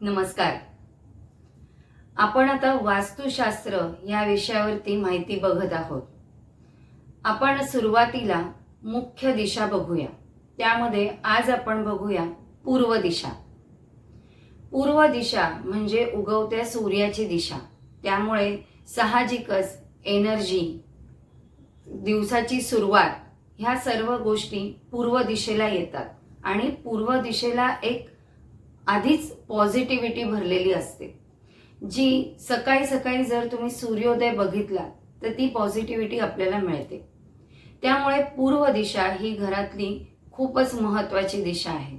नमस्कार. आपण आता वास्तुशास्त्र या विषयावरती माहिती बघत आहोत. आपण सुरुवातीला मुख्य दिशा बघूया. त्यामध्ये आज आपण बघूया पूर्व दिशा. पूर्व दिशा म्हणजे उगवत्या सूर्याची दिशा. त्यामुळे साहजिकच एनर्जी दिवसाची सुरुवात ह्या सर्व गोष्टी पूर्व दिशेला येतात. आणि पूर्व दिशेला एक आधीच पॉझिटिव्हिटी भरलेली असते. जी सकाळी सकाळी जर तुम्ही सूर्योदय बघितला तर ती पॉझिटिव्हिटी आपल्याला मिळते. त्यामुळे पूर्व दिशा ही घरातली खूपच महत्वाची दिशा आहे.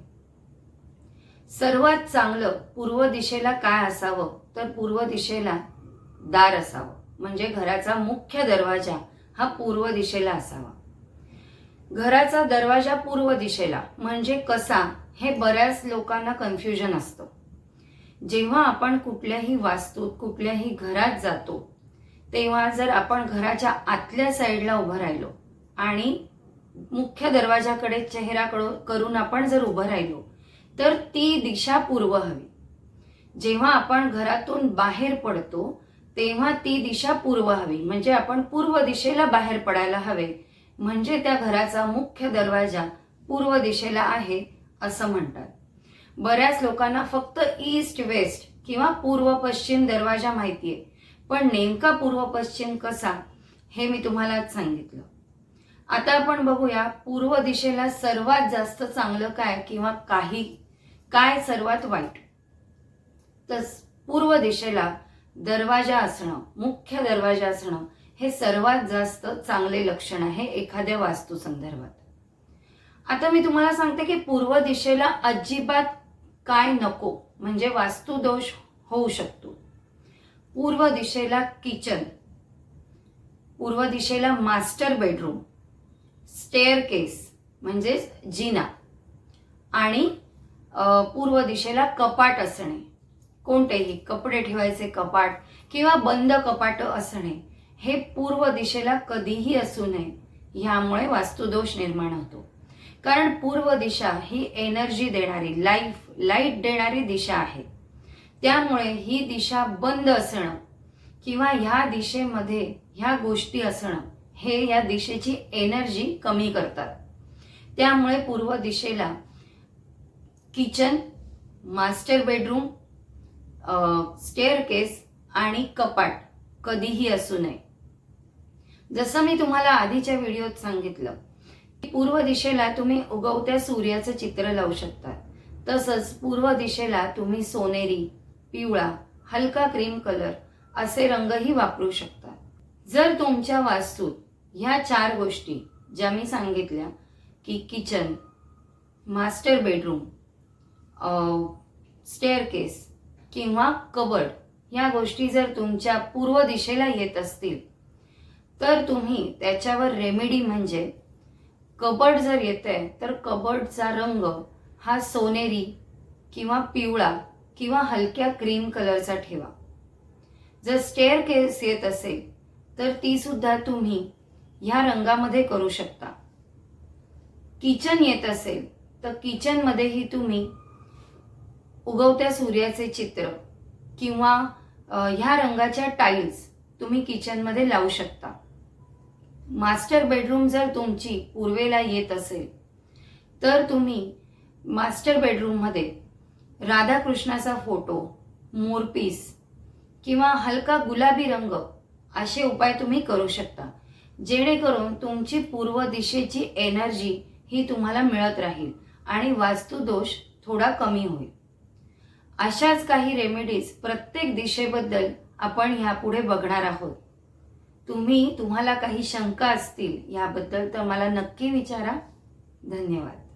सर्वात चांगलं पूर्व दिशेला काय असावं तर पूर्व दिशेला दार असावं. म्हणजे घराचा मुख्य दरवाजा हा पूर्व दिशेला असावा. घराचा दरवाजा पूर्व दिशेला म्हणजे कसा हे बऱ्याच लोकांना कन्फ्युजन असतं. जेव्हा आपण कुठल्याही वास्तूत कुठल्याही घरात जातो तेव्हा जर आपण घराच्या आतल्या साईडला उभं राहिलो आणि मुख्य दरवाजाकडे चेहरा करून आपण जर उभं राहिलो तर ती दिशा पूर्व हवी. जेव्हा आपण घरातून बाहेर पडतो तेव्हा ती दिशा पूर्व हवी. म्हणजे आपण पूर्व दिशेला बाहेर पडायला हवे. म्हणजे त्या घराचा मुख्य दरवाजा पूर्व दिशेला आहे. असं म्हणतात. बऱ्याच लोकांना फक्त ईस्ट वेस्ट किंवा पूर्व पश्चिम दरवाजा माहितीये. पण नेमका पूर्व पश्चिम कसा हे मी तुम्हाला सांगितलं. आता आपण बघूया पूर्व दिशेला सर्वात जास्त चांगलं काय किंवा काही? काय सर्वात वाईट? तर पूर्व दिशेला दरवाजा असणं मुख्य दरवाजा असणं हे सर्वात जास्त चांगले लक्षण आहे एखाद्या वास्तू संदर्भात. आता मी तुम्हाला सांगते की पूर्व दिशेला अजिबात काय नको म्हणजे वास्तुदोष होऊ शकतो. पूर्व दिशेला किचन पूर्व दिशेला मास्टर बेडरूम स्टेअर केस म्हणजेच जिना आणि पूर्व दिशेला कपाट असणे. कोणतेही कपडे ठेवायचे कपाट किंवा बंद कपाट असणे हे पूर्व दिशेला कधीही असू नये ह्यामुळे वास्तुदोष निर्माण होतो. कारण पूर्व दिशा ही एनर्जी देणारी लाईफ लाइट देणारी दिशा आहे. त्यामुळे ही दिशा बंद असणं किंवा ह्या दिशेमध्ये ह्या गोष्टी असणं हे या दिशेची एनर्जी कमी करतात. त्यामुळे पूर्व दिशेला किचन मास्टर बेडरूम स्टेअरकेस आणि कपाट कधीही असू नये. जसं मी तुम्हाला आधीच्या व्हिडिओत सांगितलं पूर्व दिशेला तुम्ही उगवत्या सूर्याचं चित्र लावू शकता. तसंच पूर्व दिशेला तुम्ही सोनेरी पिवळा हलका क्रीम कलर असे रंगही वापरू शकता. जर तुमच्या वास्तूत ह्या चार गोष्टी ज्या मी सांगितल्या की किचन मास्टर बेडरूम स्टेअरकेस किंवा कबड ह्या गोष्टी जर तुमच्या पूर्व दिशेला येत असतील तर तुम्ही त्याच्यावर रेमेडी म्हणजे कबड जर येते तर कबडचा रंग हा सोनेरी किंवा पिवळा किंवा हलक्या क्रीम कलरचा ठेवा. जर स्टेअर केस येत असेल तर ती सुद्धा तुम्ही ह्या रंगामध्ये करू शकता. किचन येत असेल तर किचनमध्येही तुम्ही उगवत्या सूर्याचे चित्र किंवा ह्या रंगाच्या टाईल्स तुम्ही किचनमध्ये लावू शकता. मास्टर बेडरूम जर तुमची पूर्वेला येत असेल तर तुम्ही मास्टर बेडरूममध्ये राधाकृष्णाचा फोटो मोरपीस किंवा हलका गुलाबी रंग असे उपाय तुम्ही करू शकता जेणेकरून तुमची पूर्व दिशेची एनर्जी ही तुम्हाला मिळत राहील आणि वास्तुदोष थोडा कमी होईल. अशाच काही रेमेडीज प्रत्येक दिशेबद्दल आपण ह्यापुढे बघणार आहोत. तुम्ही तुम्हाला काही शंका असतील याबद्दल तर मला नक्की विचारा. धन्यवाद.